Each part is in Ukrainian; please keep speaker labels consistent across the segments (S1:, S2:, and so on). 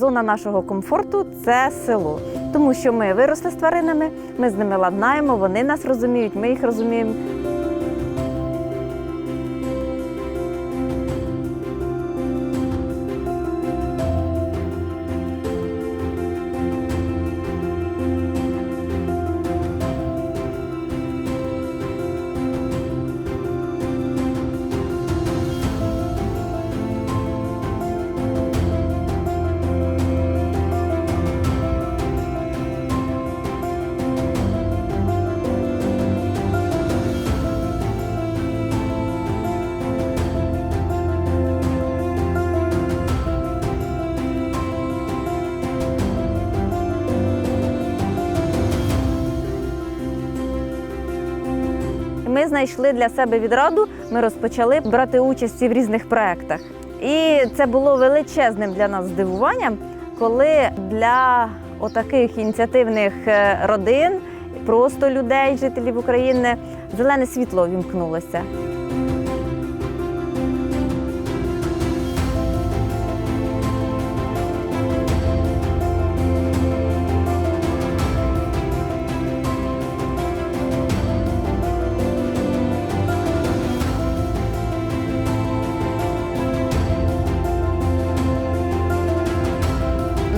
S1: Зона нашого комфорту це село, тому що ми виросли з тваринами, ми з ними ладнаємо, вони нас розуміють, ми їх розуміємо. Ми знайшли для себе відраду. Ми розпочали брати участь в різних проєктах. І це було величезним для нас здивуванням, коли для отаких ініціативних е, родин, просто людей, жителів України, зелене світло вімкнулося.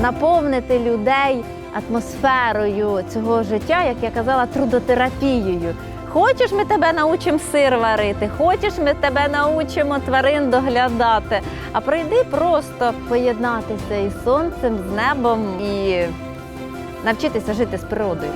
S1: Наповнити людей атмосферою цього життя, як я казала, трудотерапією. Хочеш, ми тебе научимо сир варити, хочеш, ми тебе научимо тварин доглядати. А прийди просто поєднатися із сонцем, з небом і навчитися жити з природою.